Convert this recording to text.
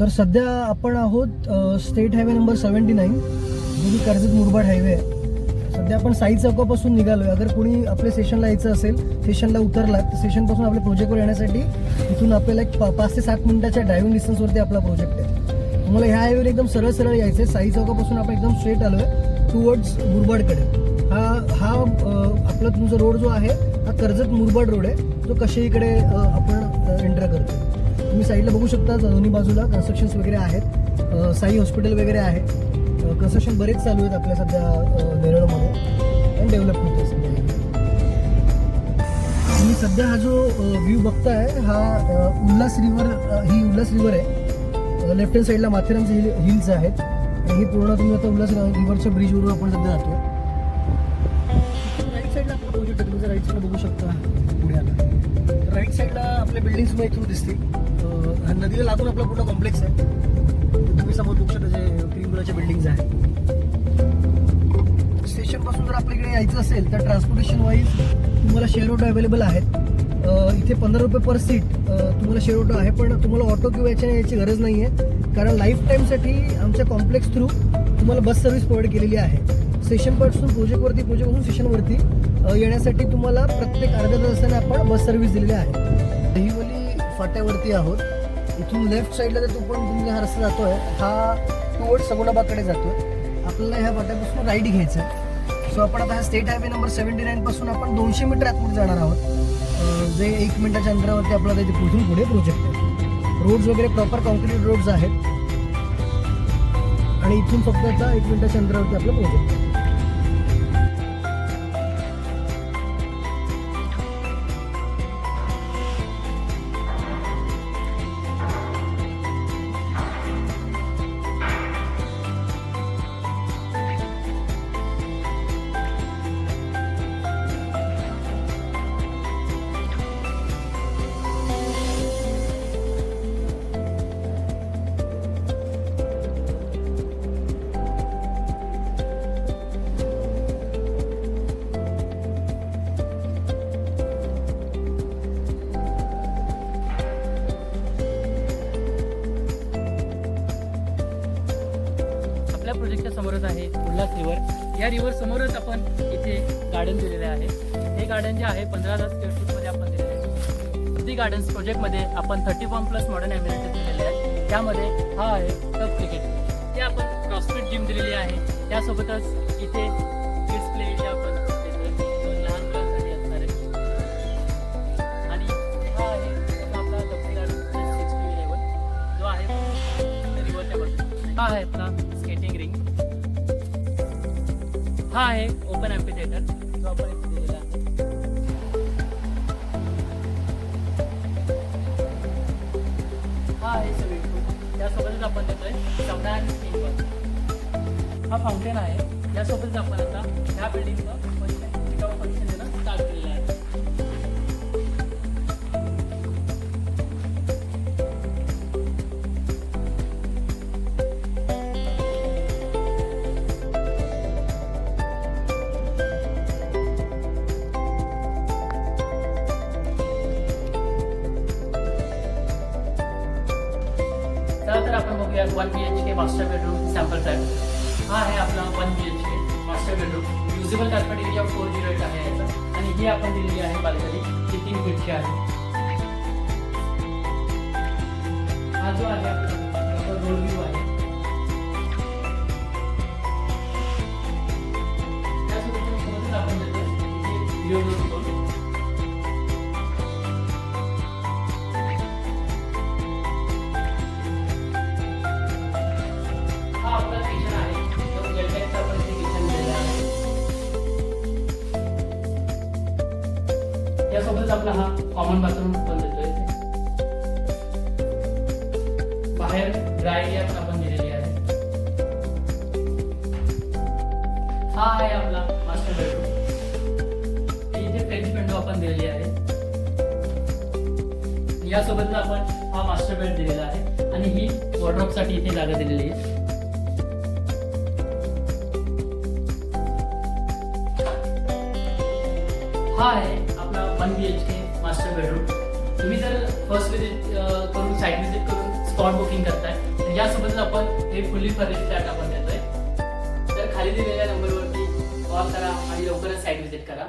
तर सध्या आपण आहोत state highway number seventy nine जो की कर्जत मुरबाड हायवे. आहे सध्या आपण साई चौकापासून निघालोय. अगर कोणी आपल्या सेशनला यायचं असेल स्टेशनला उतरला तर स्टेशनपासून आपल्या प्रोजेक्टवर येण्यासाठी इथून आपल्याला एक पा- पाच ते सात मिनिटाच्या ड्रायव्हिंग डिस्टन्सवरती आपला प्रोजेक्ट आहे. तुम्हाला ह्या हायवेवर एकदम सरळ सरळ यायचं आहे साई चौकापासून आपण एकदम स्ट्रेट आलोय टुवर्ड्स मुरबाडकडे. हा हा आपला तुमचा रोड जो आहे हा कर्जत मुरबाड रोड आहे. जो कशेईकडे आपण एंटर करतो तुम्ही साईडला बघू शकता दोन्ही बाजूला कन्स्ट्रक्शन्स वगैरे आहेत. साई हॉस्पिटल वगैरे आहे. कन्स्ट्रक्शन बरेच चालू आहेत आपल्या सध्या नेरळमध्ये. आणि डेव्हलप होत सध्या. तुम्ही सध्या हा जो व्ह्यू बघताय हा उल्हास रिव्हर ही उल्हास रिव्हर आहे. लेफ्ट हँड साईडला माथेरानचे हिल हिल्स आहेत. आणि पूर्ण तुम्ही आता उल्हास रिव्हरच्या ब्रिजवरून आपण सध्या जातो राईट साईडला राईट साईडला बघू शकता. साईडला आपल्या बिल्डिंग्स तुम्हाला इथून दिसतील. नदीला लागून आपला पूर्ण कॉम्प्लेक्स आहे. तुम्ही समोर बघू शकता जे क्रीम कलरच्या बिल्डिंग्स आहेत. स्टेशनपासून जर आपल्याकडे यायचं असेल तर ट्रान्सपोर्टेशन वाईज तुम्हाला शेअर ऑटो अवेलेबल आहेत. इथे पंधरा रुपये पर सीट तुम्हाला शेअर ऑटो आहे पण तुम्हाला ऑटो किंवा याच्या यायची गरज नाही आहे कारण लाईफ टाईमसाठी आमच्या कॉम्प्लेक्स थ्रू तुम्हाला बस सर्व्हिस प्रोव्हाइड केलेली आहे. स्टेशनपासून प्रोजेक्टवरती प्रोजेक्टपासून स्टेशनवरती येण्यासाठी तुम्हाला प्रत्येक अर्ध्या तासाने आपण बस सर्व्हिस दिलेली आहे. दहिवली फाट्यावरती आहोत. इथून लेफ्ट साईडला जर पण तुम्ही हा रस्ता जातोय. हा टुवर्ड जातो जातोय. आपल्याला ह्या फाट्यापासून राईट घ्यायचं आहे. सो आपण आता हा स्टेट हायवे नंबर सेव्हन्टी नाईनपासून आपण दोनशे मीटर आतमध्ये जाणार आहोत. जे एक मिनिटाच्या अंतरावरती आपल्याला तिथे पुढून पुढे प्रोजेक्ट आहे. रोड्स वगैरे प्रॉपर कॉन्क्रीट रोड्स आहेत. आणि इथून फक्त आता एक मिनिटाच्या अंतरावरती आपलं प्रोजेक्ट आहे. आपल्या प्रोजेक्टच्या समोरच आहे उल्हास रिव्हर या रिव्हर समोरच आपण इथे गार्डन दिलेले आहे. हे गार्डन जे आहे पंधरा हजार स्क्वेअर फूटमध्ये आपण दिलेले आहे. दी गार्डन्स प्रोजेक्टमध्ये आपण thirty one plus modern amenities दिलेले आहेत. त्यामध्ये हा आहे टफ क्रिकेट ते आपण क्रॉसफिट जिम दिलेली आहे. त्यासोबतच इथे किड्स प्ले एरिया आपण लहान मुलांसाठी असणार आहे. आणि हा आहे आपला तपशीलवार 6011 जो आहे रिव्हरच्या हा आहेत स्केटिंग रिंग हा आहे ओपन ॲम्पी थिएटर जो आपण इथे दिलेला आहे. हा आहे स्विमिंग पूल त्यासोबतच आपण देतोय चौदा आणि स्क्रीन हा फाउंटेन आहे. यासोबतच आपण आता ह्या बिल्डिंगचं चला तर आपण बघूया one B H K master bedroom sample flat हा आहे आपला one B H K master bedroom usable carpet area four zero eight आहे याचा आणि ही आपण दिलेली आहे बाल्कनी जी तीन फीटची आहे हा, जो आहे रोड व्ह्यू आहे त्यासोबत सोबतच आपण देतोय इथे कॉमन बाथरूम पण देतोय इथे. बाहेर ड्राय एरिया पण आपण दिलेली आहे. हा आहे आपला मास्टर बेडरूम इथे फ्रेंच विंडो आपण दिलेली आहे. यासोबत आपण हा मास्टर बेड दिलेला आहे आणि ही वॉर्ड्रॉपसाठी इथे जागा दिलेली आहे. हा आहे आपला one B H K master bedroom तुम्ही जर फर्स्ट विजिट करून साईट विजिट करून स्पॉट बुकिंग करताय यासोबतच आपण हे फुल्ली फर्निश फ्लॅट आपण देतोय. तर खाली दिलेल्या नंबरवरती कॉल करा आणि लवकरच साईट विजिट करा.